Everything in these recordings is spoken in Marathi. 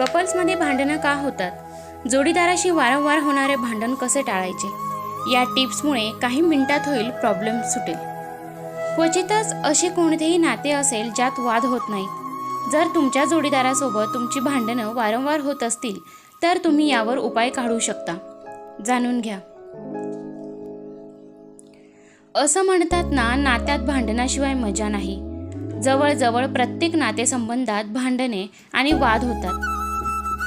कपल्समध्ये भांडणं का होतात? जोडीदाराशी वारंवार होणारे भांडण कसे टाळायचे? या टिप्समुळे काही मिनिटात होईल प्रॉब्लेम सुटेल. क्वचितच असे कोणतेही नाते असेल ज्यात वाद होत नाहीत जर तुमच्या जोडीदारासोबत तुमची भांडणं वारंवार होत असतील तर तुम्ही यावर उपाय काढू शकता. जाणून घ्या. असं म्हणतात ना नात्यात भांडणाशिवाय मजा नाही. जवळजवळ प्रत्येक नातेसंबंधात भांडणे आणि वाद होतात.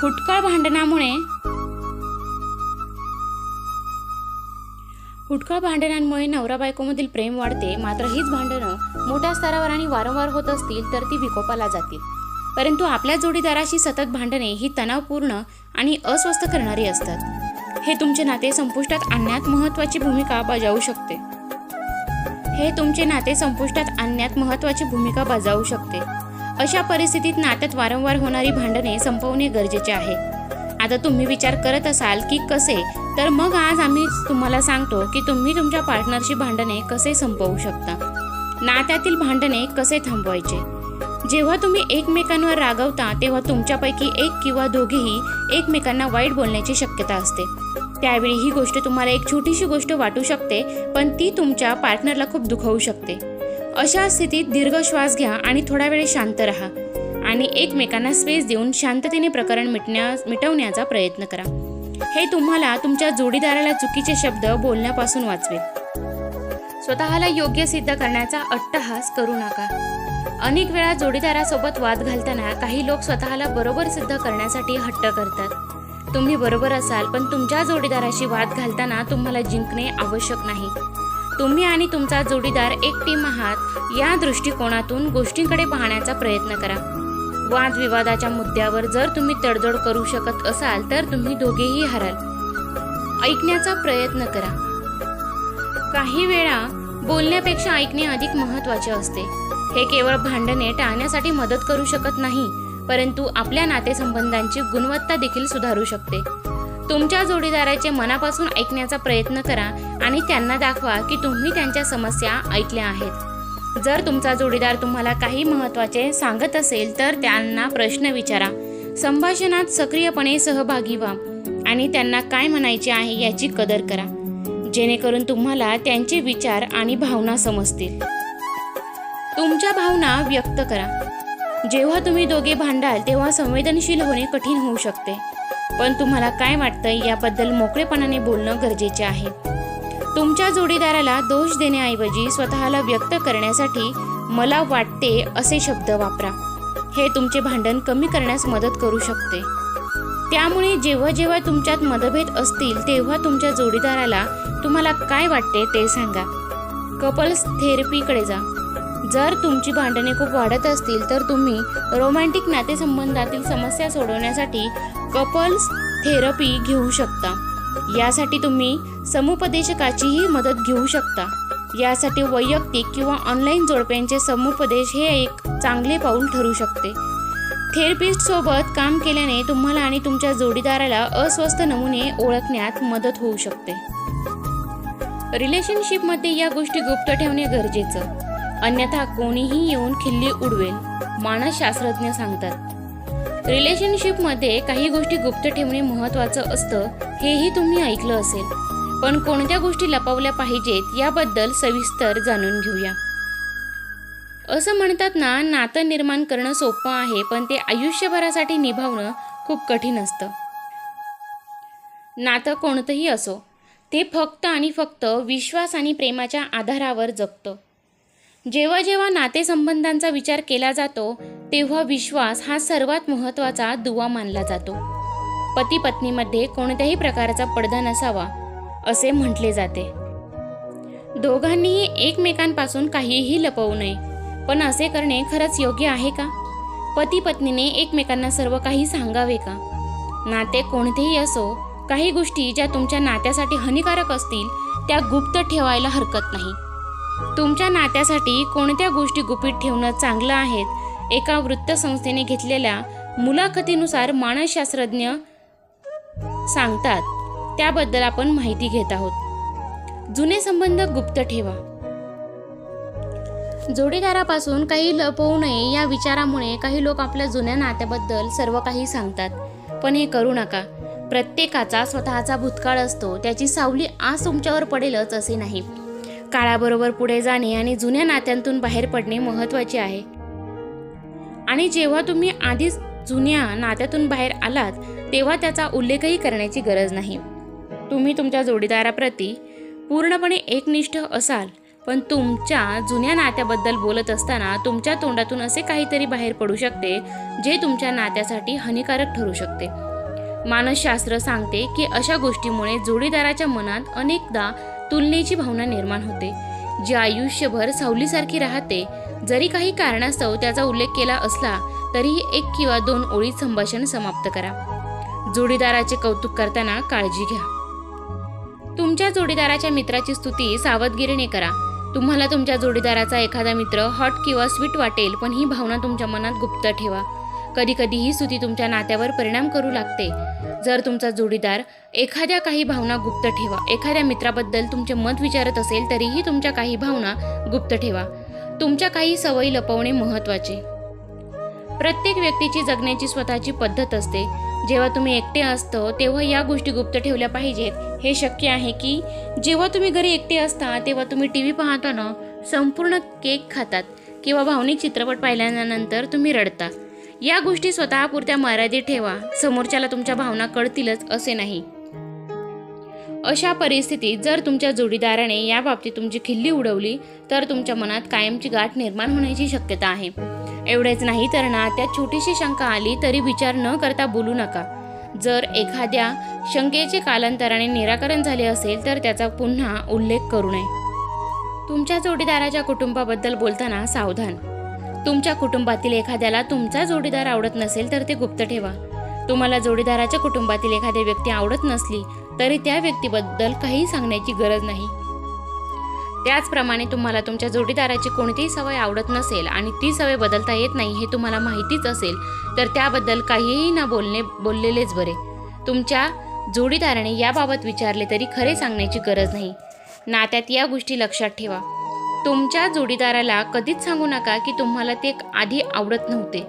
फुटकळ भांडणामुळे फुटकळ भांडणांमुळे नवरा बायकोमधील प्रेम वाढते. मात्र हीच भांडणं मोठ्या स्तरावर आणि वारंवार होत असतील तर ती विकोपाला जातील. परंतु आपल्या जोडीदाराशी सतत भांडणे ही तणावपूर्ण आणि अस्वस्थ करणारी असतात. हे तुमचे नाते संपुष्टात आणण्यात महत्त्वाची भूमिका बजावू शकते. हे तुमचे नाते संपुष्टात आणण्यात महत्त्वाची भूमिका बजावू शकते. अशा परिस्थितीत नात्यात वारंवार होणारी भांडणे संपवणे गरजेचे आहे. आता तुम्ही विचार करत असाल की कसे? तर मग आज आम्ही तुम्हाला सांगतो की तुम्ही तुमच्या पार्टनरशी भांडणे कसे संपवू शकता? नात्यातील भांडणे कसे थांबवायचे? जेव्हा तुम्ही एकमेकांवर रागवता तेव्हा तुमच्यापैकी एक किंवा दोघेही एकमेकांना वाईट बोलण्याची शक्यता असते. त्यावेळी ही गोष्ट तुम्हाला एक छोटीशी गोष्ट वाटू शकते पण ती तुमच्या पार्टनरला खूप दुखवू शकते. अशा स्थितीत दीर्घ श्वास घ्या आणि थोडा वेळ शांत राहा. आणि एकमेकांना स्पेस देऊन शांततेने प्रकरण मिटण्या मिटवण्याचा प्रयत्न करा. हे तुम्हाला तुमच्या जोडीदाराला चुकीचे शब्द बोलण्यापासून वाचवेल. स्वतःला योग्य सिद्ध करण्याचा अट्टहास करू नका. अनेक वेळा जोडीदारासोबत वाद घालताना काही लोक स्वतःला बरोबर सिद्ध करण्यासाठी हट्ट करतात. तुम्ही बरोबर असाल पण तुमच्या जोडीदाराशी वाद घालताना तुम्हाला जिंकणे आवश्यक नाही. तुम्ही आणि तुमचा जोडीदार एक टीम आहात. या दृष्टिकोनातून गोष्टींकडे पाहण्याचा प्रयत्न करा. वादविवादाच्या मुद्द्यावर जर तुम्ही तडजोड करू शकत असाल तर तुम्ही दोघेही हराल. ऐकण्याचा प्रयत्न करा. काही वेळा बोलण्यापेक्षा ऐकणे अधिक महत्त्वाचे असते. हे केवळ भांडणे टाळण्यासाठी मदत करू शकत नाही परंतु आपल्या नातेसंबंधांची गुणवत्ता देखील सुधारू शकते. तुमच्या जोडीदाराचे मनापासून ऐकण्याचा प्रयत्न करा आणि त्यांना दाखवा की तुम्ही त्यांच्या समस्या ऐकल्या आहेत. जर तुमचा जोडीदार तुम्हाला काही महत्त्वाचे सांगत असेल तर त्यांना प्रश्न विचारा. संभाषणात सक्रियपणे सहभागी व्हा आणि त्यांना काय म्हणायचे आहे याची कदर करा. जेणेकरून तुम्हाला त्यांचे विचार आणि भावना समजतील. तुमच्या भावना व्यक्त करा. जेव्हा तुम्ही दोघे भांडाल तेव्हा संवेदनशील होणे कठीण होऊ शकते. पण तुम्हाला काय वाटतं याबद्दल मोकळेपणाने बोलणं गरजेचे आहे. तुमच्या जोडीदाराला दोष देण्याऐवजी स्वतःला व्यक्त करण्यासाठी मला वाटते असे शब्द वापरा. हे तुमचे भांडण कमी करण्यास मदत करू शकते. त्यामुळे जेव्हा जेव्हा तुमच्यात मतभेद असतील तेव्हा तुमच्या जोडीदाराला तुम्हाला काय वाटते ते सांगा. कपल्स थेरपीकडे जा. जर तुमची भांडणे खूप वाढत असतील तर तुम्ही रोमॅन्टिक नातेसंबंधातील समस्या सोडवण्यासाठी कपल्स थेरपी घेऊ शकता. यासाठी तुम्ही समुपदेशकाचीही मदत घेऊ शकता. यासाठी वैयक्तिक किंवा ऑनलाईन जोडप्यांचे समुपदेश हे एक चांगले पाऊल ठरू शकते. थेरपिस्टसोबत काम केल्याने तुम्हाला आणि तुमच्या जोडीदाराला अस्वस्थ नमुने ओळखण्यात मदत होऊ शकते. रिलेशनशिपमध्ये या गोष्टी गुप्त ठेवणे गरजेचं. अन्यथा कोणीही येऊन खिल्ली उडवेल मानसशास्त्रज्ञ सांगतात. रिलेशनशिपमध्ये काही गोष्टी गुप्त ठेवणे महत्त्वाचं असतं हेही तुम्ही ऐकलं असेल. पण कोणत्या गोष्टी लपवल्या पाहिजेत याबद्दल सविस्तर जाणून घेऊया. असं म्हणतात ना नातं निर्माण करणं सोपं आहे पण ते आयुष्यभरासाठी निभावणं खूप कठीण असतं. नातं कोणतंही असो ते फक्त आणि फक्त विश्वास आणि प्रेमाच्या आधारावर जगतं. जेव्हा जेव्हा नातेसंबंधांचा विचार केला जातो तेव्हा विश्वास हा सर्वात महत्त्वाचा दुवा मानला जातो. पती पत्नीमध्ये कोणत्याही प्रकारचा पडदा नसावा असे म्हटले जाते. दोघांनीही एकमेकांपासून काहीही लपवू नये पण असे करणे खरंच योग्य आहे का? पती पत्नीने एकमेकांना सर्व काही सांगावे का? नाते कोणतेही असो काही गोष्टी ज्या तुमच्या नात्यासाठी हानिकारक असतील त्या गुप्त ठेवायला हरकत नाही. तुमच्या नात्यासाठी कोणत्या गोष्टी गुपित ठेवणं चांगलं आहेत? एका वृत्तसंस्थेने घेतलेल्या मुलाखतीनुसार मानसशास्त्रज्ञ सांगतात त्याबद्दल आपण माहिती घेत आहोत. जुने संबंध गुप्त ठेवा. जोडीदारापासून काही लपवू नये या विचारामुळे काही लोक आपल्या जुन्या नात्याबद्दल सर्व काही सांगतात. पण हे करू नका. प्रत्येकाचा स्वतःचा भूतकाळ असतो. त्याची सावली आज तुमच्यावर पडेलच असे नाही. काळाबरोबर पुढे जाणे आणि जुन्या नात्यांतून बाहेर पडणे महत्त्वाचे आहे. आणि जेव्हा तुम्ही आधीच जुन्या नात्यातून बाहेर आलात तेव्हा त्याचा उल्लेखही करण्याची गरज नाही. तुम्ही तुमच्या जोडीदाराप्रती पूर्णपणे एकनिष्ठ असाल पण तुमच्या जुन्या नात्याबद्दल बोलत असताना तुमच्या तोंडातून असे काहीतरी बाहेर पडू शकते जे तुमच्या नात्यासाठी हानिकारक ठरू शकते. मानसशास्त्र सांगते की अशा गोष्टीमुळे जोडीदाराच्या मनात अनेकदा तुलनेची भावना निर्माण होते. जी आयुष्यभर सावलीसारखी राहते जरी काही कारणास्तव त्याचा उल्लेख केला असला तरीही एक किंवा दोन ओळीत संभाषण समाप्त करा. जोडीदाराचे कौतुक करताना काळजी घ्या. तुमच्या जोडीदाराच्या मित्राची स्तुती सावधगिरीने करा. तुम्हाला तुमच्या जोडीदाराचा एखादा मित्र हॉट किंवा स्वीट वाटेल पण ही भावना तुमच्या मनात गुप्त ठेवा. कधी कधी ही स्तुती तुमच्या नात्यावर परिणाम करू लागते. जर तुमचा जोडीदार एखाद्या काही भावना गुप्त ठेवा एखाद्या मित्राबद्दल तुमचे मत विचारत असेल तरीही तुमच्या काही भावना गुप्त ठेवा. तुमच्या काही सवयी लपवणे महत्त्वाचे. प्रत्येक व्यक्तीची जगण्याची स्वतःची पद्धत असते. जेव्हा तुम्ही एकटे असतो तेव्हा या गोष्टी गुप्त ठेवल्या पाहिजेत. हे शक्य आहे की जेव्हा तुम्ही घरी एकटे असता तेव्हा तुम्ही टी व्ही पाहताना संपूर्ण केक खातात किंवा भावनिक चित्रपट पाहिल्यानंतर तुम्ही रडता. या गोष्टी स्वतःपुरत्या मर्यादित ठेवा. समोरच्याला तुमच्या भावना कळतीलच असे नाही. अशा परिस्थितीत जर तुमच्या जोडीदाराने या बाबतीत तुमची खिल्ली उडवली तर तुमच्या मनात कायमची गाठ निर्माण होण्याची शक्यता आहे. एवढेच नाही तर ना त्यात छोटीशी शंका आली तरी विचार न करता बोलू नका. जर एखाद्या शंकेचे कालांतराने निराकरण झाले असेल तर त्याचा पुन्हा उल्लेख करू नये. तुमच्या जोडीदाराच्या कुटुंबाबद्दल बोलताना सावधान. तुमच्या कुटुंबातील एखाद्याला तुमचा जोडीदार आवडत नसेल तर ते गुप्त ठेवा. तुम्हाला जोडीदाराच्या कुटुंबातील एखादी व्यक्ती आवडत नसली तरी त्या व्यक्तीबद्दल काही सांगण्याची गरज नाही. त्याचप्रमाणे तुम्हाला तुमच्या जोडीदाराची कोणतीही सवय आवडत नसेल आणि ती सवय बदलता येत नाही हे तुम्हाला माहितीच असेल तर त्याबद्दल काहीही न बोलणे बोललेलेच बरे. तुमच्या जोडीदाराने याबाबत विचारले तरी खरे सांगण्याची गरज नाही. नात्यात या गोष्टी लक्षात ठेवा. तुमच्या जोडीदाराला कधीच सांगू नका की तुम्हाला ते आधी आवडत नव्हते.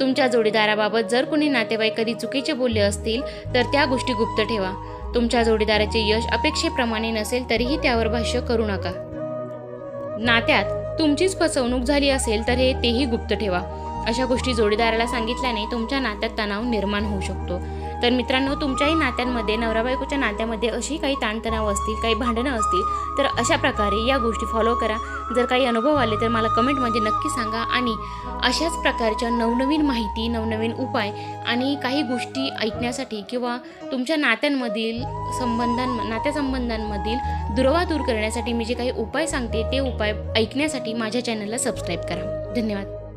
तुमच्या जोडीदाराबाबत जर कोणी नातेवाईक कधी चुकीचे बोलले असतील तर त्या गोष्टी गुप्त ठेवा. तुमच्या जोडीदाराचे यश अपेक्षेप्रमाणे नसेल तरीही त्यावर भाष्य करू नका. नात्यात तुमचीच फसवणूक झाली असेल तर हे तेही गुप्त ठेवा. अशा गोष्टी जोडीदाराला सांगितल्याने तुमच्या नात्यात तणाव निर्माण होऊ शकतो. तर मित्रांनो तुमच्याही नात्यांमध्ये नवरा बायकोच्या नात्यामध्ये अशी काही ताणतणाव असतील काही भांडणं असतील तर अशा प्रकारे या गोष्टी फॉलो करा. जर काही अनुभव आले तर मला कमेंटमध्ये नक्की सांगा. आणि अशाच प्रकारच्या नवनवीन माहिती नवनवीन उपाय आणि काही गोष्टी ऐकण्यासाठी किंवा तुमच्या नात्यांमधील संबंधां नात्यासंबंधांमधील दुरवा दूर करण्यासाठी मी जे काही उपाय सांगते ते उपाय ऐकण्यासाठी माझ्या चॅनलला सबस्क्राईब करा. धन्यवाद.